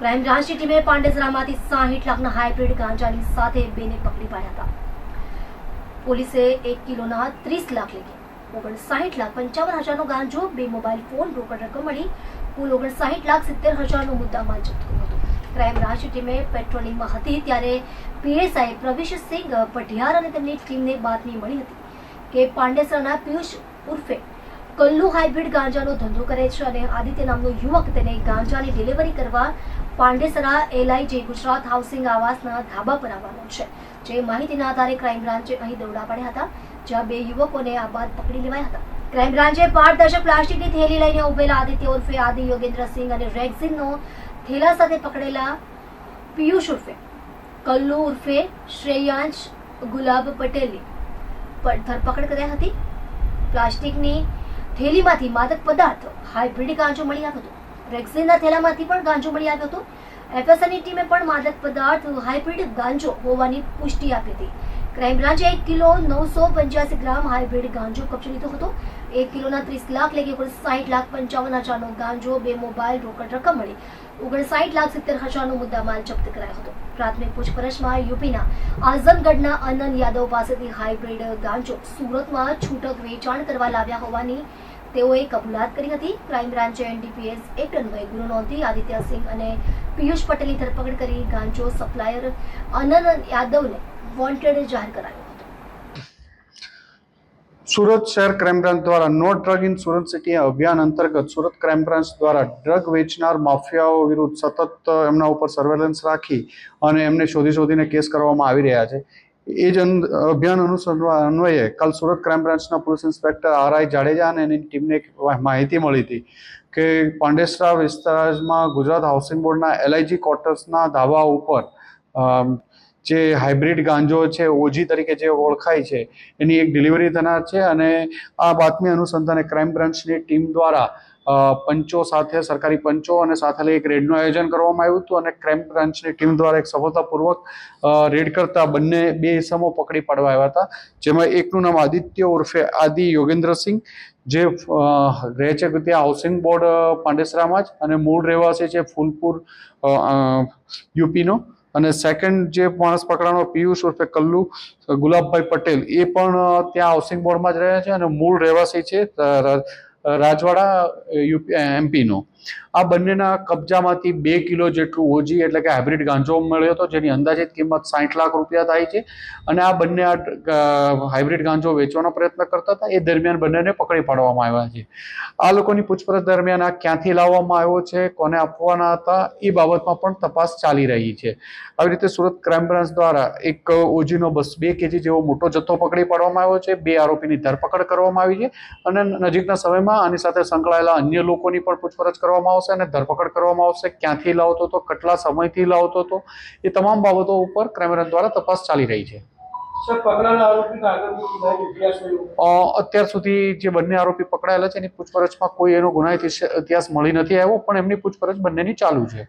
Crime બ્રાન્ચની ટીમે પાંડેસરામાંથી સાહીઠ લાખના હાઇબ્રિડ ગાંજાની સાથે બેને પકડી પાડ્યા હતા. પોલીસે એક કિલોના ત્રીસ લાખ લેખે ઓગણસાઠ લાખ પંચાવન હજારનો ગાંજો, બે મોબાઈલ ફોન, રોકડ રકમ મળી, કુલ ઓગણસાઠ લાખ સિત્તેર હજારનો મુદ્દામાલ જપ્ત કર્યો હતો. ક્રાઇમ બ્રાન્ચની ટીમે પેટ્રોલિંગમાં હતી ત્યારે પીએસઆઈ પ્રવેશસિંહ પઢિયાર અને તેમની ટીમને બાતમી મળી હતી કે પાંડેસરાના પિયુષ ઉર્ફે કલ્લુ હાઇબ્રિડ ગાંજાનો ધંધો કરે છે અને આદિત્ય નામનો યુવક તેને ગાંજાની ડિલિવરી કરવા પાંડેસરા એલઆઈજી ગુજરાત હાઉસિંગ આવાસના ધાબા પર આવવાનો છે. જે માહિતીના આધારે ક્રાઇમ બ્રાન્ચે અહીં દોડા પડ્યા હતા, જ્યાં બે યુવકોને આ બાદ પકડી લેવાયા હતા. ક્રાઇમ બ્રાન્ચે પારદર્શક પ્લાસ્ટિકની થેલી લઈને ઉભેલા આદિત્ય ઉર્ફે આદિ યોગેન્દ્રસિંહ અને રેક્ઝિનનો થેલા સાથે પકડેલા પિયુષ ઉર્ફે, કલ્લુ ઉર્ફે શ્રેયાંશ ગુલાબ પટેલની ધરપકડ કર્યા હતી. પ્લાસ્ટિકની થેલીમાંથી માદક પદાર્થ હાઇબ્રિડ ગાંજો મળી આવ્યો હતો. રેક્સિનના થેલામાંથી પણ ગાંજો મળી આવ્યો હતો. એફએસએલની ટીમે પણ માદક પદાર્થ, હાઇબ્રિડ ગાંજો હોવાની પુષ્ટિ આપી હતી. ક્રાઇમ બ્રાન્ચે એક કિલો નવસો પંચ્યાસી ગ્રામ હાઇબ્રિડ ગાંજો કબજે લીધો હતો. એક કિલોના ત્રીસ લાખ લઈ કુલ સાઠ લાખ પંચાવન હજારનો ગાંજો બે મોબાઈલ રોકડ રકમ મળી. ઓગણસાઠ લાખ સિત્તેર હજારનો મુદ્દામાલ જપ્ત કરાયો હતો. પ્રાથમિક પૂછપરછમાં યુપીના આઝમગઢના અનંત યાદવ પાસેથી હાઇબ્રિડ ગાંજો સુરતમાં છૂટક વેચાણ કરવા લાવ્યા હોવાની તેઓએ કબૂલાત કરી હતી. ક્રાઇમ બ્રાન્ચે એનડીપીએસ એક્ટ અન્વયે ગુનો નોંધી આદિત્યસિંહ અને પિયુષ પટેલની ધરપકડ કરી ગાંજો સપ્લાયર અનંત યાદવને વોન્ટેડ જાહેર કરાયો સુરત શહેર ક્રાઇમ બ્રાન્ચ દ્વારા no drug in Surat city અભિયાન અંતર્ગત સુરત ક્રાઇમ બ્રાન્ચ દ્વારા ડ્રગ વેચનાર માફિયાઓ વિરુદ્ધ સતત એમના ઉપર સર્વેલન્સ રાખી અને એમને શોધી શોધીને કેસ કરવામાં આવી રહ્યા છે. એ જ અભિયાન અનુસરવા અન્વયે કાલ સુરત ક્રાઇમ બ્રાન્ચના police inspector R I Jadeja અને એની ટીમને માહિતી મળી હતી કે પાંડેસરા વિસ્તારમાં ગુજરાત હાઉસિંગ બોર્ડના એલઆઈજી ક્વાર્ટર્સના ધાબા ઉપર જે હાઇબ્રિડ ગાંજો છે, ઓજી તરીકે જે ઓળખાય છે, એની એક ડિલિવરી થનાર છે અને આ બાતમી અનુસંધાને ક્રાઇમ બ્રાન્ચની ટીમ દ્વારા પંચો સાથે, સરકારી પંચો અને સાથે લઈ એક રેડનું આયોજન કરવામાં આવ્યું હતું અને ક્રાઇમ બ્રાન્ચની ટીમ દ્વારા એક સફળતાપૂર્વક રેડ કરતા બંને બે ઇસમો પકડી પાડવા આવ્યા હતા. જેમાં એકનું નામ આદિત્ય ઉર્ફે આદિ યોગેન્દ્રસિંહ જે રહે છે ત્યાં હાઉસિંગ બોર્ડ પાંડેસરામાં જ અને મૂળ રહેવાસી છે ફૂલપુર યુપીનો. અને સેકન્ડ જે માણસ પકડાનો પિયુષ ઉર્ફે કલ્લુ, ગુલાબભાઈ પટેલ, એ પણ ત્યાં હાઉસિંગ બોર્ડમાં જ રહે છે અને મૂળ રહેવાસી છે રાજવાડા યુપી એમપીનો આ બંનેના કબજામાંથી બે કિલો જેટલું ઓજી એટલે કે હાઇબ્રિડ ગાંજો મળ્યો હતો, જેની અંદાજિત કિંમત સાઠ લાખ રૂપિયા થાય છે. અને આ બંને આ હાઇબ્રિડ ગાંજો વેચવાનો પ્રયત્ન કરતા હતા. એ દરમિયાન બંનેને પકડી પાડવામાં આવ્યા છે. આ લોકોની પૂછપરછ દરમિયાન આ ક્યાંથી લાવવામાં આવ્યો છે, કોને આપવાના હતા, એ બાબતમાં પણ તપાસ ચાલી રહી છે. આવી રીતે સુરત ક્રાઇમ બ્રાન્ચ દ્વારા એક ઓજીનો બસ બે કેજી જેવો મોટો જથ્થો પકડી પાડવામાં આવ્યો છે. બે આરોપીની ધરપકડ કરવામાં આવી છે. અને નજીકના સમયમાં આની સાથે સંકળાયેલા અન્ય લોકોની પણ પૂછપરછ કરવામાં આવશે અને ધરપકડ કરવામાં આવશે. ક્યાંથી લાવતો હતો કેટલા સમયથી લાવતો હતો એ તમામ બાબતો ઉપર ક્રાઇમ દ્વારા તપાસ ચાલી રહી છે. અત્યાર સુધી જે બંને આરોપી પકડાયેલા છે એની પૂછપરછમાં કોઈ એનો ગુનાહિત ઇતિહાસ મળી નથી આવ્યો પણ એમની પૂછપરછ બંનેની ચાલુ છે.